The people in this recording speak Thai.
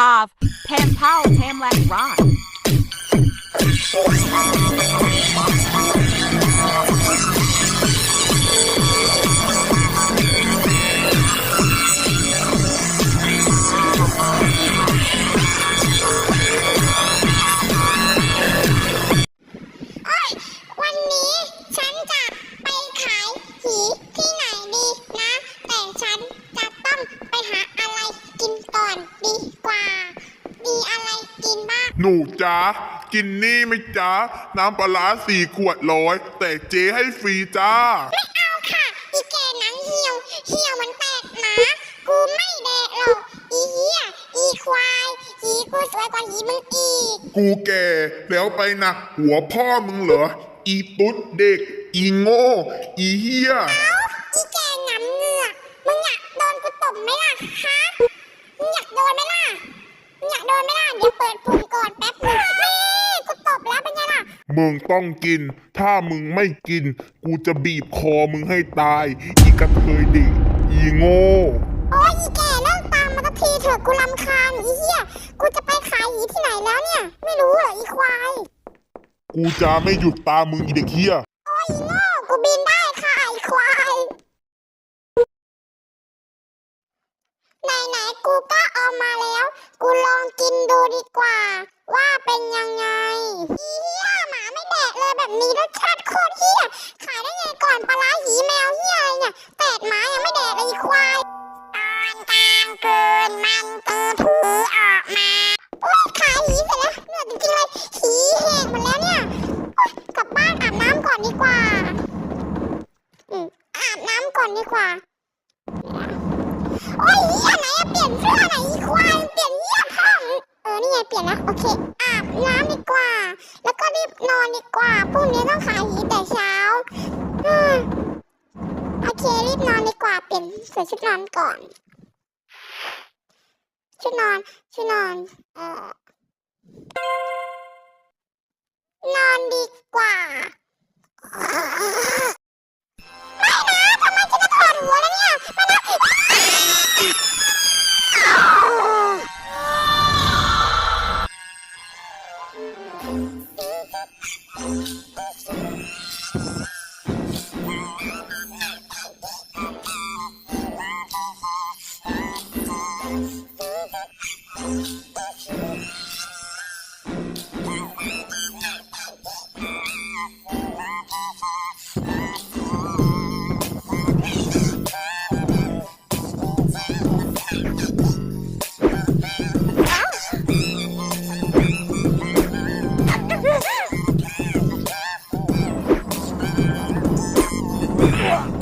พาแพมเกินบ้าง หนูจ๊ะกินนี่ไหมจ๊ะน้ำปลาร้าสี่ขวดร้อย แต่เจ๊ให้ฟรีจ้า ไม่เอาค่ะ อีแกหนังเหี่ยว เหี่ยวมันแตกหนา กูไม่แดกหรอก อีเหี้ย อีควายหีกูสวยกว่าหีมึงอีก กูแก่แล้วไปนะหัวพ่อมึงเหรอ อีตุ๊ดเด็ก อีโง่ อีเฮียเอ้า อีแกหนำเหงือกมึงอยากโดนกูตบไหมล่ะฮะ เดี๋ยวเปิดปุ่มก่อนแป๊บนึงนี่กูตบแล้วเป็นไงล่ะ มึงต้องกิน ถ้ามึงไม่กิน กูจะบีบคอมึงให้ตาย อีกระเทยเด็กอีโง่ โอ้ยอีแก่เลิกตามมาสักทีเถอะกูรำคาญอีเหี้ยกูจะไปขายหีที่ไหนแล้วเนี่ย ไม่รู้เหรออีควายกูจะไม่หยุดตามมึงอีเด็กเฮียโอ้ยอีโง่กูบินได้ค่ะไอ้ควายไหนๆ กูก็เอามาแล้ว กูลองกินดูดีกว่า ว่าเป็นยังไงเหี้ยหมาไม่แดกเลยแบบนี้รสชาติโคตรเหี้ยขายได้ไงก่อนปลาร้าหีแมวเหี้ยอะไรเนี่ยแตกหมายังไม่แดกเลยควายตอนกลางคืนมันตีผีออกมาโอ้ยขายหีเสร็จแล้วเหนื่อยจริงๆเลยหีแห้งหมดแล้วเนี่ยโอ๊ยกลับบ้านอาบน้ำก่อนดีกว่าอืมอาบน้ำก่อนดีกว่าโอ้ย เปลี่ยนเสื้อไหนอีควายเปลี่ยนเหี้ยท้องเออนี่ไงเปลี่ยนแล้วโอเคอาบน้ำดีกว่า แล้วก็รีบนอนดีกว่าพรุ่งนี้ต้องขายหีแต่เช้าอโอเครีบนอนดีกว่าเปลี่ยนใส่ชุดนอนก่อนชุดนอนชุดนอนเออนอนดีกว่า Yeah.